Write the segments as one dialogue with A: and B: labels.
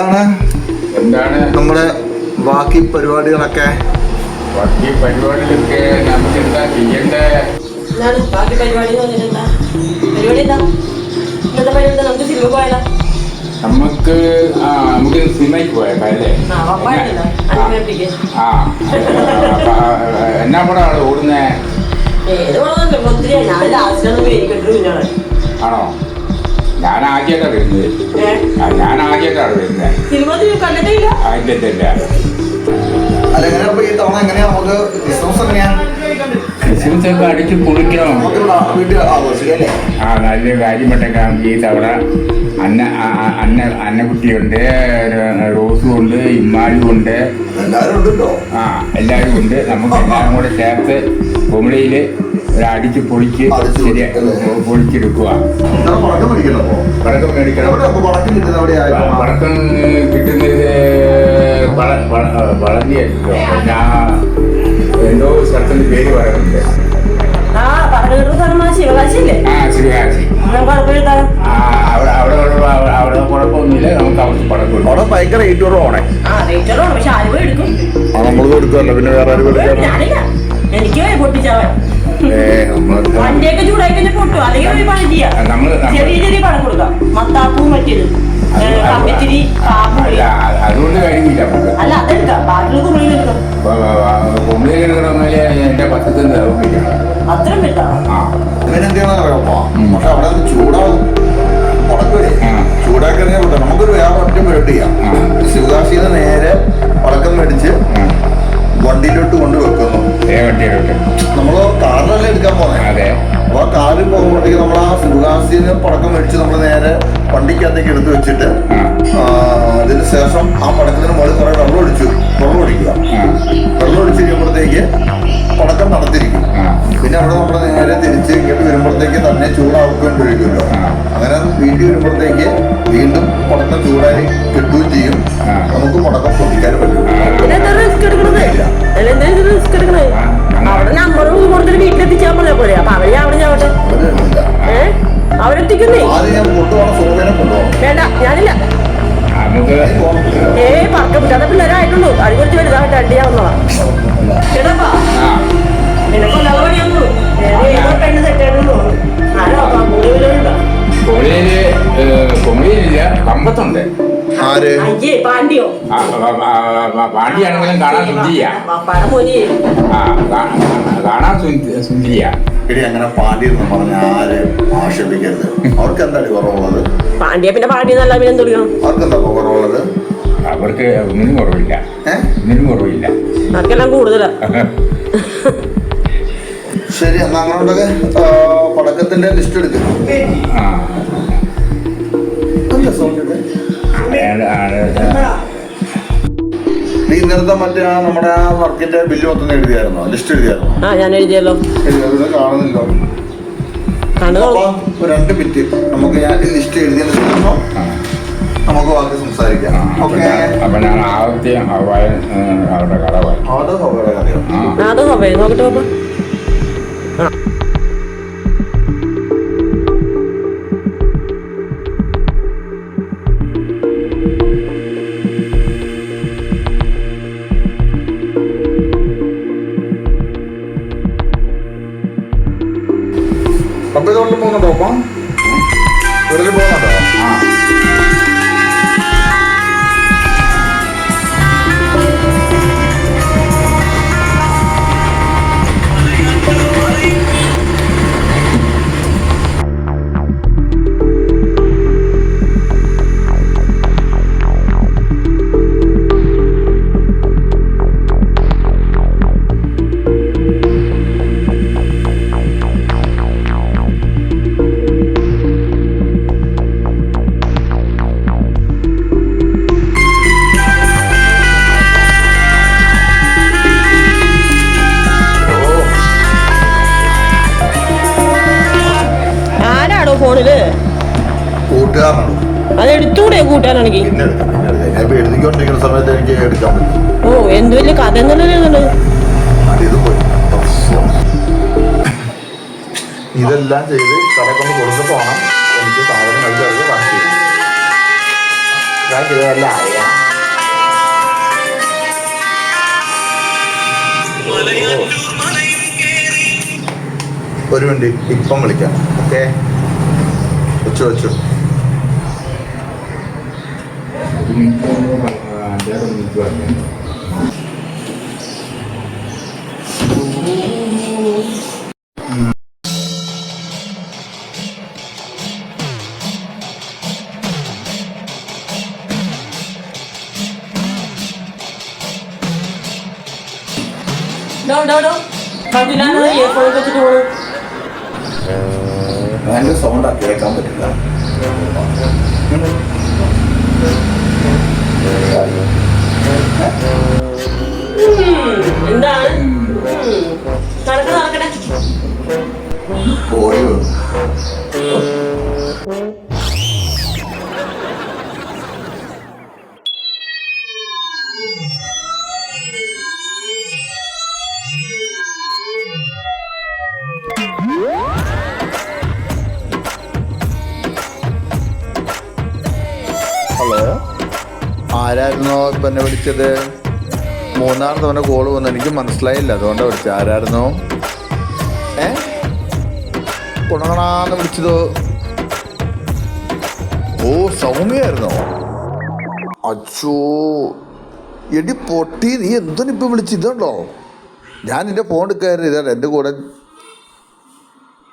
A: എന്താണ്?
B: എന്താണ്?
A: നമ്മുടെ ബാക്കി പരിപാടികളൊക്കെ?
B: ബാക്കി പരിപാടികളൊക്കെ നമുക്ക് എന്താ ചെയ്യണ്ടേ
C: ബാക്കി പരിപാടി പരിപാടി എന്താ? ഇന്നത്തെ പരിപാടി നമുക്ക് സിനിമ പോയാലോ?
B: നമുക്ക് ആ നമുക്ക് സിനിമയ്ക്ക് പോയേക്കാം അല്ലേ?
C: ആ
B: എന്നാ പടമാണ് ഓടുന്നേ? ആണോ? ഞാൻ ആദ്യമായിട്ടാണ് വരുന്നത്. ഞാൻ ആദ്യമായിട്ടാണ് വരുന്നത്
C: ഇല്ല
B: ആ, ഇല്ല ഇല്ല ഇല്ല.
A: അല്ല എങ്ങനെയാ ഇപ്പൊ ഈ തവണ എങ്ങനെയാ നമുക്ക് ബിസിനസ് എങ്ങനെയാ?
B: ക്രിസ്മസ് ഒക്കെ അടിച്ച് പൊളിക്കണം. ആ നല്ല കാര്യപ്പെട്ടൊക്കെ ഈ തവണ അന്ന അന്ന അന്നക്കുട്ടിയുണ്ട് റോസും ഉണ്ട് ഇമ്മാലും ഉണ്ട്.
A: എല്ലാവരും ഉണ്ടല്ലോ.
B: ആ എല്ലാവരും ഉണ്ട്. നമുക്ക് എല്ലാവരും കൂടെ ചേർത്ത് കുമളിയിൽ അടിച്ച് പൊളിച്ച്? പൊളിച്ചെടുക്കുക
A: പടക്കം മേടിക്കണപ്പോ
B: പടക്കം മേടിക്കണം.
A: എവിടെ അപ്പൊ പടക്കം കിട്ടുന്ന
B: പടക്കം കിട്ടുന്നത് വളഞ്ഞിയല്ലോ ഞാൻ എന്തോ സ്ഥലത്തിന്റെ പേര് പറയുന്നുണ്ട് അവിടെ
A: ഭയങ്കര റേറ്റ് കുറവാണേ പിന്നെ വേറെ ആരും
C: ഞാനില്ല. എനിക്ക് പൊട്ടിച്ചാവാൻ വണ്ടിയൊക്കെ ചൂടായി കഴിഞ്ഞാൽ പൊട്ടും. അല്ലെങ്കിൽ പോയി പണി ചെയ്യാം ചെറിയ ചെറിയ പണം കൊടുക്കാം. മത്താപ്പൂ മറ്റേത്. കമ്പിത്തിരി കാപ്പുളി
B: അതുകൊണ്ട് കഴിയില്ല
C: അല്ല അതെടുക്കാം. ബാക്കിയുള്ള കുറിയിൽ എടുക്കാം.
B: കുമളിയിൽ കിടക്കണമെങ്കിൽ എന്റെ തപ്പിക്കണം.
C: അത്രയും
A: എന്തിനാ അറിയാമോ
B: ഉം.
A: പക്ഷെ അവിടെ ചൂടാവും. പടക്കമേ
B: ആ.
A: ചൂടാക്കി കഴിഞ്ഞാൽ വിട്ടോ നമുക്കൊരു ഒറ്റ പരിപാടി ചെയ്യാം. നേരെ പടക്കം മേടിച്ച്. വണ്ടിയിലോട്ട് കൊണ്ട്
B: ദേ
A: നമ്മൾ കാറിലല്ലേ എടുക്കാൻ പോന്നെ
B: അതെ.
A: അപ്പൊ ആ കാറിൽ പോകുമ്പോഴത്തേക്ക് നമ്മൾ ആ ശിവകാശിന്ന് പടക്കം മേടിച്ച് നമ്മൾ നേരെ വണ്ടിക്കകത്തേക്ക് എടുത്ത് വെച്ചിട്ട് അതിന് ശേഷം ആ പടക്കത്തിന് മുകളിൽ കുറെ വെള്ളം ഒഴിച്ചു വെള്ളം ഒഴിക്കുക.
B: ആ.
A: വെള്ളം ഒഴിച്ച് കഴിയുമ്പോഴത്തേക്ക് പടക്കം നടത്തിരിക്കും പിന്നെ അവിടെ നമ്മൾ നേരെ തിരിച്ച് ഇങ്ങോട്ട് വരുമ്പോഴത്തേക്ക് തന്നെ ചൂടാവുകയും
B: ആ.
A: അങ്ങനെ വീട്ടിൽ വരുമ്പോഴത്തേക്ക് വീണ്ടും പടക്കം ചൂടായി കിട്ടുകയും ചെയ്യും. നമുക്ക് പടക്കം പൊട്ടിക്കാൻ പറ്റും.
B: സുന്ദരിയാ
C: പടം മോനി
B: ആ കാണാൻ സുന്ദ- സുന്ദരിയാ.
A: ഇടി അങ്ങനെ പാണ്ടി എന്ന് പറഞ്ഞ ആര് ആക്ഷേപിക്കരുത്. അവർക്ക് എന്താണ് കുറവുള്ളത്?
C: പാണ്ടിയെ പിന്നെ പാണ്ഡ്യ എന്നല്ല പിന്നെ
A: അവർക്ക് എന്താ കുറവുള്ളത്?
B: അവർക്ക് ഒന്നിനും കുറവില്ല. ഒന്നിനും കുറവില്ല.
C: അവർക്കെല്ലാം കൂടുതലാ.
A: ശരി എന്നാ അങ്ങനെ പടക്കത്തിന്റെ ലിസ്റ്റ് എടുക്കും.
B: ആ.
A: ഇന്നലത്തെ മറ്റേ ആ നമ്മുടെ ആ വർക്കിന്റെ ബില്ല് മൊത്തം എഴുതിയായിരുന്നോ? ലിസ്റ്റ് എഴുതിയായിരുന്നോ?
C: ആ ഞാൻ എഴുതിയല്ലോ.
A: എഴുതിയത് കാണുന്നില്ല.
C: കണ്ടു
A: അപ്പൊ രണ്ട് മിനിറ്റ്. നമുക്ക് ഞാൻ ലിസ്റ്റ് എഴുതിയതിന് ശേഷം നമുക്ക് ബാക്കി സംസാരിക്കാം. ഓക്കെ.
B: അപ്പൊ ഞാൻ ആദ്യം അവ അവരുടെ കഥ പറയും
A: അത് സൗകര്യ കഥയോ?
B: ആ.
C: അത് നോക്കേ നോക്കട്ടെ.
A: അപ്പൊ ഇതുകൊണ്ട് പോകുന്നുണ്ടോ ഒപ്പം വെറുതെ പോകുന്നുണ്ടോ?
B: ആ.
A: പിന്നെ എടുക്കാം പിന്നെ എടുക്കാം ഞാൻ ഇപ്പൊ എഴുതിക്കൊണ്ടിരിക്കുന്ന സമയത്ത് എനിക്ക് എടുക്കാൻ പറ്റും
C: ഓ എന്ത് വലിയ കഥ
A: പോയി ഇതെല്ലാം ചെയ്ത് കടക്കൊന്ന് കൊണ്ട് കൊടുത്തിട്ട് എനിക്ക് സാധനം കഴിച്ച് അത് വാങ്ങി
B: ഞങ്ങൾക്ക് ഇതെല്ലാം അറിയാം.
A: ഒരു മിനിറ്റ് ഇപ്പം വിളിക്കാം. ഓക്കെ? വെച്ചു വെച്ചു.
B: ഒരു മിനിറ്റ് അഞ്ചാറ് മിനിറ്റ് പറഞ്ഞു
C: ഡോ ഡോ ഡോ കണ്ടില്ലാണ്ട് ഇയർഫോൺ വെച്ചിട്ട് പോണു
A: ഭയങ്കര സൗണ്ടാ കേൾക്കാൻ പറ്റില്ല
C: എന്താണ്? നടക്കണ നടക്കണേ
A: ആരായിരുന്നോ ഇപ്പൊ എന്നെ വിളിച്ചത്? മൂന്നാം തവണ കോൾ വന്നു. എനിക്ക് മനസ്സിലായില്ല. അതുകൊണ്ടാണ് വിളിച്ചത്. ആരായിരുന്നു? ഏ? കുണങ്ങണാന്ന് വിളിച്ചതോ? ഓ സൗമ്യായിരുന്നോ? അച്ചോ. എടി പൊട്ടി നീ എന്തിനിപ്പൊ വിളിച്ചിതുണ്ടോ ഞാൻ എന്റെ ഫോൺ എടുക്കായിരുന്നു. ഇതാണ് എന്റെ കൂടെ.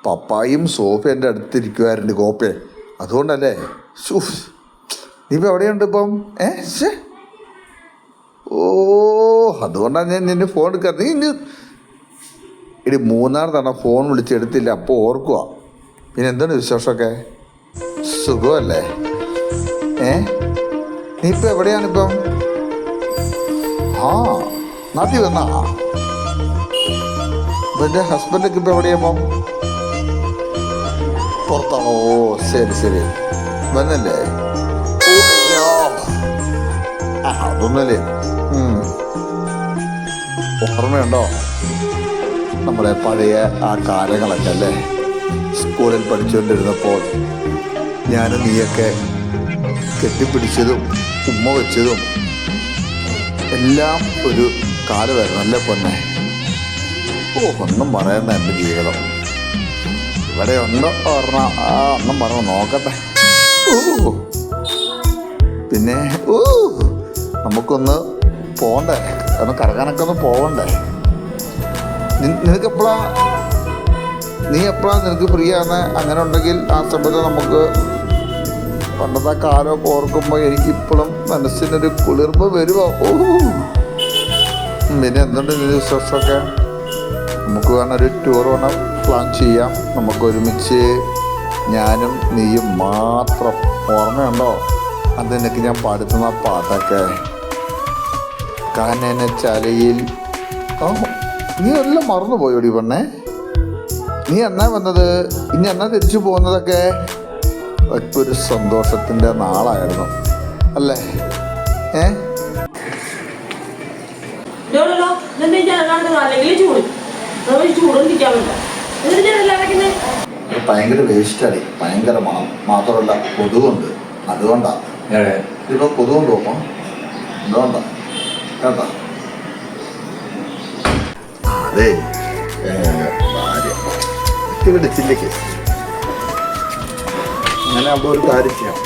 A: പപ്പായും സോഫ എന്റെ അടുത്തിരിക്കുമായിരുന്നു കോപ്പേ അതുകൊണ്ടല്ലേ? ശൂ നീ ഇപ്പം എവിടെയുണ്ട് ഇപ്പം? ഏ ശേ ഓ അതുകൊണ്ടാണ് ഞാൻ നിന്നെ ഫോൺ എടുക്കാറ് നീ ഇടി മൂന്നാർ തവണ ഫോൺ വിളിച്ചെടുത്തില്ല അപ്പോൾ ഓർക്കുക പിന്നെ എന്താണ് വിശേഷമൊക്കെ? സുഖമല്ലേ? ഏ? നീ ഇപ്പം എവിടെയാണിപ്പം ആ നാട്ടിൽ വന്നാ. എന്റെ ഹസ്ബൻഡൊക്കെ ഇപ്പം എവിടെയാപ്പം പുറത്താണോ? ശരി ശരി. വന്നല്ലേ? ആ അതൊന്നുമല്ലേ. ഓർമ്മയുണ്ടോ? നമ്മുടെ പഴയ ആ കാലങ്ങളൊക്കെ അല്ലേ? സ്കൂളിൽ പഠിച്ചുകൊണ്ടിരുന്നപ്പോൾ ഞാനും നീയൊക്കെ കെട്ടിപ്പിടിച്ചതും ഉമ്മ വെച്ചതും എല്ലാം ഒരു കാലമായിരുന്നു അല്ലേ പൊന്നെ? ഓ ഒന്നും പറയുന്ന എന്റെ ജീവിതം. ഇവിടെ ഉണ്ടോ ഓർമ്മ? ആ ഒന്നും പറഞ്ഞു നോക്കട്ടെ. ഓ പിന്നെ ഓ നമുക്കൊന്ന് പോകണ്ടേ ഒന്ന് കറങ്ങാനൊക്കെ ഒന്ന് പോകണ്ടേ നിനക്ക് എപ്പോഴാ നീ എപ്പോഴാ നിനക്ക് ഫ്രീ ആണ് അങ്ങനെ ഉണ്ടെങ്കിൽ ആ സമയത്ത് നമുക്ക് പണ്ടത്തെ കാലമൊക്കെ ഓർക്കുമ്പോൾ എനിക്കിപ്പോഴും മനസ്സിനൊരു കുളിർമ വരുമോ ഓ പിന്നെ എന്തുണ്ട് ദിവസമൊക്കെ നമുക്ക് വേണം ഒരു ടൂർ വേണം പ്ലാൻ ചെയ്യാം. നമുക്ക് ഒരുമിച്ച് ഞാനും നീയും മാത്രം. ഓർമ്മയുണ്ടോ? അത് എനിക്ക് ഞാൻ പാടുത്തുന്ന പാട്ടൊക്കെ? കാനന ചലയിൽ ഓ നീ എല്ലാം മറന്നുപോയോടി പെണ്ണേ നീ എന്നാ വന്നത്? ഇനി എന്നാ തിരിച്ചു പോകുന്നതൊക്കെ? ഒരു സന്തോഷത്തിന്റെ നാളായിരുന്നു. അല്ലേ? ഏ? ഭയങ്കര വേസ്റ്റാടി ഭയങ്കര മണം. മാത്രമല്ല കൊതുകുണ്ട്. അതുകൊണ്ടാണ് ഇപ്പൊ കൊതുകൊണ്ട് അപ്പം അതുകൊണ്ടാ അതെ ഭാര്യ. ഇവിടെ ചില്ലയ്ക്ക് അങ്ങനെ ഒരു കാര്യം ചെയ്യാം.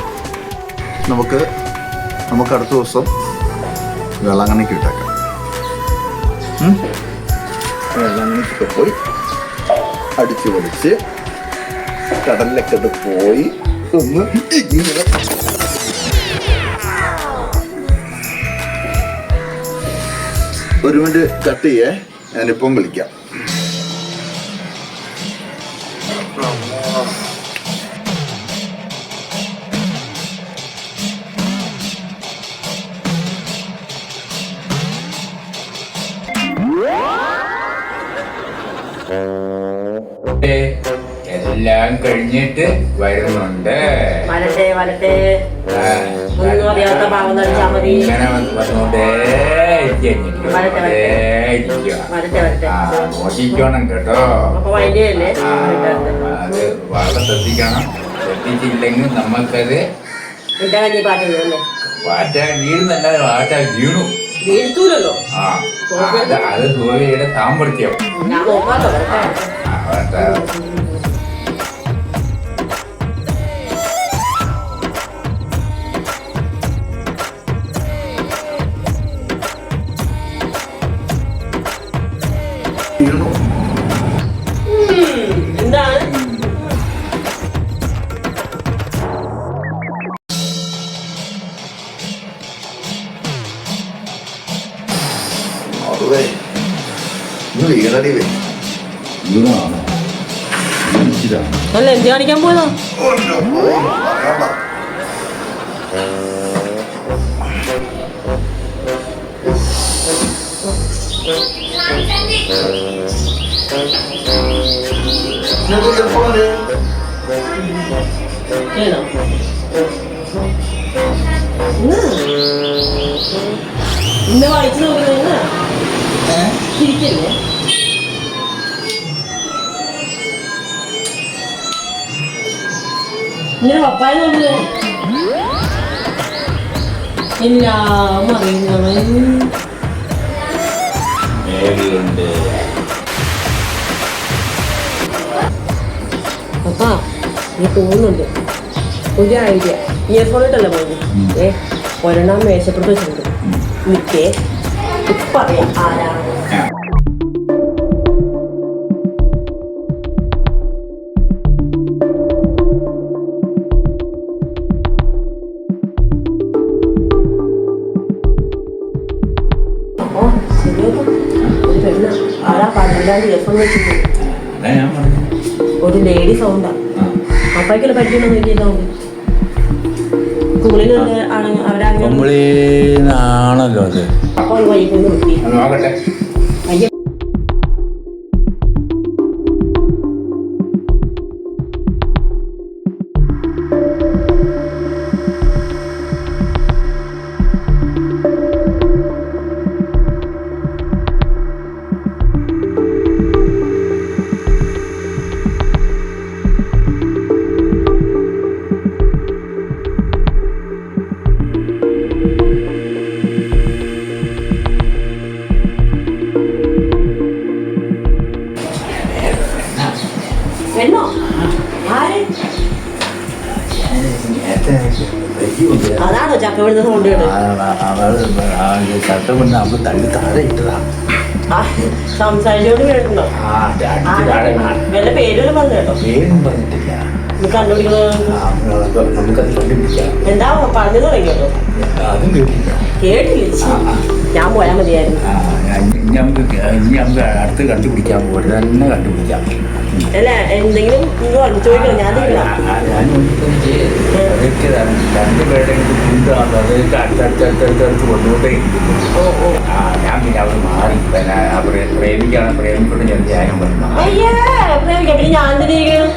A: നമുക്ക് നമുക്ക് അടുത്ത ദിവസം വെള്ളാങ്കണ്ണിക്ക് ഇട്ടേക്കാം ഉം? വെള്ളാങ്കണ്ണിക്കൊക്കെ പോയി അടിച്ചു പൊളിച്ച് കടലിലൊക്കെ പോയി. ഒന്ന് ഇങ്ങനെ ഒരു മിനിറ്റ് കട്ട് ചെയ്യേ. ഞാനിപ്പം വിളിക്കാം.
B: എല്ലാം കഴിഞ്ഞിട്ട് വരുന്നുണ്ട്.
C: വരട്ടെ വരട്ടെ. ഒന്നും അറിയാത്ത പാവം നടിച്ചാൽ മതി.
B: ഇങ്ങനെ വന്ന് വന്നുകൊണ്ടേ. ഇരിക്കുക,
C: വരട്ടെ,
B: നോക്കിക്കോണം കേട്ടോ. അത് വളരെ ശ്രദ്ധിക്കണം ശ്രദ്ധിച്ചില്ലെങ്കിൽ നമ്മൾക്കത്
C: എന്റെ വീഴുന്നല്ല പാറ്റുന്നല്ലേ
B: വാറ്റ വീഴുന്നല്ലാതെ വാറ്റ വീണു.
C: വീഴ്ത്തൂലല്ലോ.
B: ആ അത് സൂര്യയുടെ സാമ്പത്തികം
C: അല്ല എന്ത് കാണിക്കാൻ പോയതാ? ഇന്ന്? വായിച്ചു നോക്കുന്നത് ചിരിക്കല്ലേ? ഇങ്ങനെ പപ്പായ ഇല്ല എല്ലാം അറിയുന്നവൻ നീ പോകുന്നുണ്ട്. ഒരു ഐഡിയ. ഇയർഫോൺ ഇട്ടല്ലേ പോകുന്നു ഏ ഒരെണ്ണം മേശപ്പുറത്ത് വെച്ചിട്ടുണ്ട്. മിക്കേ ഇപ്പറിയാം ആരാണ് ഒരു ലേഡി സൗണ്ടാ പരിചയം നോക്കിയ സൗണ്ട് സ്കൂളിൽ അവരാണെങ്കിൽ
B: നമ്മളീന്നാണല്ലോ അത്.
C: അപ്പൊ
B: വൈകുന്നു നോക്കട്ടെ
C: അതാണോ ചക്കവിടുന്ന
B: നമ്മൾ തള്ളി താഴെ ഇട്ടതാ.
C: സംസാരിച്ചോണ്ട്. വല്ല പേരും പറഞ്ഞു കേട്ടോ.
B: പറഞ്ഞിട്ടില്ല.
C: എന്താ
B: അതും? കേട്ടില്ല.
C: കേട്ടില്ല? ഛി. ഞാൻ പോയാൽ മതിയായിരുന്നു.
B: ഞാൻ നമുക്ക് അടുത്ത് കണ്ടുപിടിക്കാൻ പോയിട്ട് തന്നെ കണ്ടുപിടിക്കാം.
C: അല്ല? എന്തെങ്കിലും ചോദിക്കണം. ഞാൻ തരില്ല
B: രണ്ടുപേരുടെ കൊണ്ടാണ് അതൊക്കെ അടുത്തടുത്തടുത്തടുത്ത് കൊണ്ടുകൊണ്ടേ
C: ഓ ഓ.
B: ആ ഞാൻ പിന്നെ അവർ മാറി. പിന്നെ അവർ പ്രേമിക്കാണ്. പ്രേമിക്കൊണ്ട് ഞാൻ ധ്യാനം പറഞ്ഞു
C: പ്രേമിക്കാം. പിന്നെ ഞാൻ തിരികണം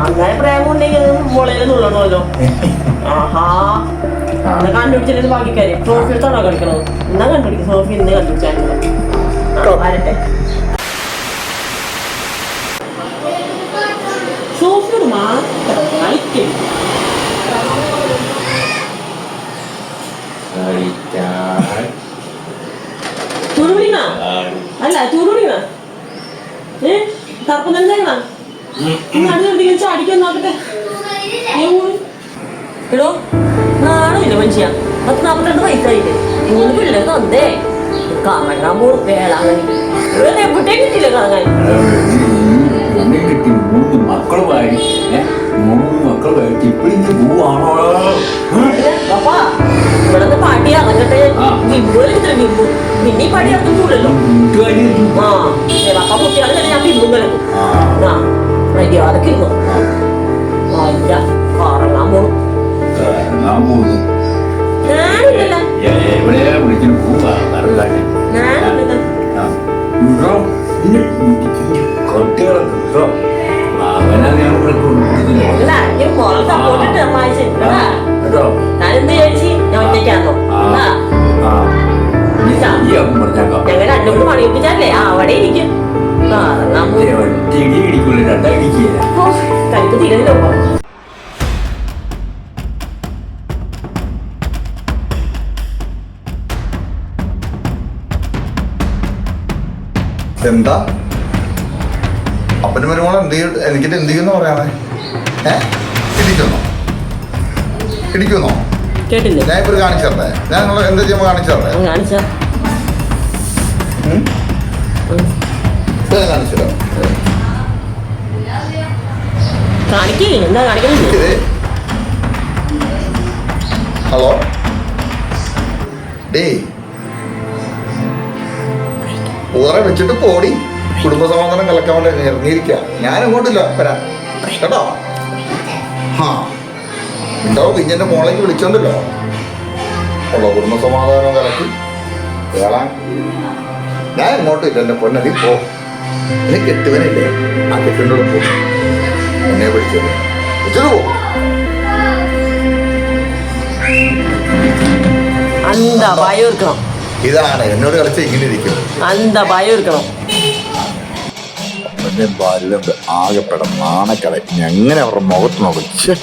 C: അങ്ങനെ പ്രേമം ഉണ്ടെങ്കിൽ മുളയിൽ നുള്ളണമല്ലോ. ആഹാ. കണ്ടുപിടിച്ചിട്ട് ബാക്കി കാര്യം. ട്രോഫി എടുത്താണോ കളിക്കണത്? എന്നാ കണ്ടുപിടിക്കും. ട്രോഫി ഇന്ന് കണ്ടുപിടിച്ചാൽ വരട്ടെ ട്രോഫിയോട് മാത്രം ചൂടുപിടിക്കണ അല്ല ചൂടുപിടിക്കണ ഏ തർപ്പം തന്നെ നടുനിർത്തിക്കാൻ ചാടിക്കാൻ നോക്കട്ടെ. എടോ നാണില്ല മനുഷ്യ പത്ത് നാപ്പത്തിരണ്ട് വയസ്സായില്ലേ മൂന്ന് പിള്ളേർ തന്നേ കറങ്ങാൻ പോണു വേളാങ്ങി ഇവിടെ എവിടെയും കിട്ടില്ല കറങ്ങാൻ
B: കിട്ടി മൂന്ന് മക്കളുമായി മൂന്ന് മക്കൾ ഇപ്പിടിച്ച് പൂവാണോ?
C: പപ്പാ ഇവിടെ നിന്ന് പാട്ടി ഇറങ്ങട്ടെ. കളിക്കത്തില്ല ബിമ്പു പിന്നെ ഈ പാട്ടി ഇറങ്ങൂലല്ലോ ആ പപ്പ കുട്ടികളെ തന്നെ ഞാൻ ബിമ്പും കളിക്കും
B: ആ.
C: മര്യാദയ്ക്ക് ഇരുന്നു? അല്ല കറങ്ങാൻ പോണു.
B: ഞാൻ പോകുന്നു
C: ഞാനില്ലല്ലോ.
B: എവിടെയാ വിളിച്ചിട്ട് പോവാ കറങ്ങാൻ കുട്ടികളൊക്കെ കേട്ടോ
C: ഞങ്ങൾ രണ്ടുകൂടി പണിയിപ്പിച്ചല്ലേ ആ അവിടെ ഇരിക്കും. തനിക്ക് തീരല്ലോ
A: എന്താ? അപ്പനും വരുമ്പോൾ എന്ത് ചെയ്യും എനിക്കിട്ട് എന്ത് ചെയ്യുമെന്ന് പറയാണേ. ഏ? ഇടിക്കുന്നു. ഇടിക്കുന്നോ.
C: കേട്ടില്ലേ?
A: ഞാൻ ഇപ്പോൾ കാണിച്ചു ഞാൻ നിങ്ങൾ എന്താ ചെയ്യുമ്പോൾ കാണിച്ചു ഇപ്പൊ തരാം.
C: എന്താ
A: ഹലോ? ഡേ ഊറ വെച്ചിട്ട് പോടി. കുടുംബസമാധാനം കലക്കാൻ വേണ്ടി ഇറങ്ങിയിരിക്കുക ഞാൻ അങ്ങോട്ടില്ല വരാം കേട്ടോ? ആ ഉണ്ടാവും? ഇഞ്ഞെന്റെ മോളേക്ക് വിളിച്ചോണ്ടല്ലോ. ഉള്ള കുടുംബസമാധാനം കലക്കി. കേളാൻ ഞാൻ ഇങ്ങോട്ടില്ല എന്റെ പൊന്നടി. പോ. എന്നെ കെട്ടുവനില്ലേ ആ കെട്ടിന്റെ പോ. എന്നെ വിളിച്ചത് വിളിച്ചത് പോ.
C: അന്താ വായോർക്കണം. എടുക്കണം
A: ഇതാണ് എന്നോട് കളിച്ച ഇങ്ങനെ ഇരിക്കും
C: എന്താ ഭയം എടുക്കണം
A: അവന്റെ ഭാര്യയുടെ ആകെപ്പെട നാണക്കട. എങ്ങനെ അവരുടെ മുഖത്ത് നോക്കും? ഛെ.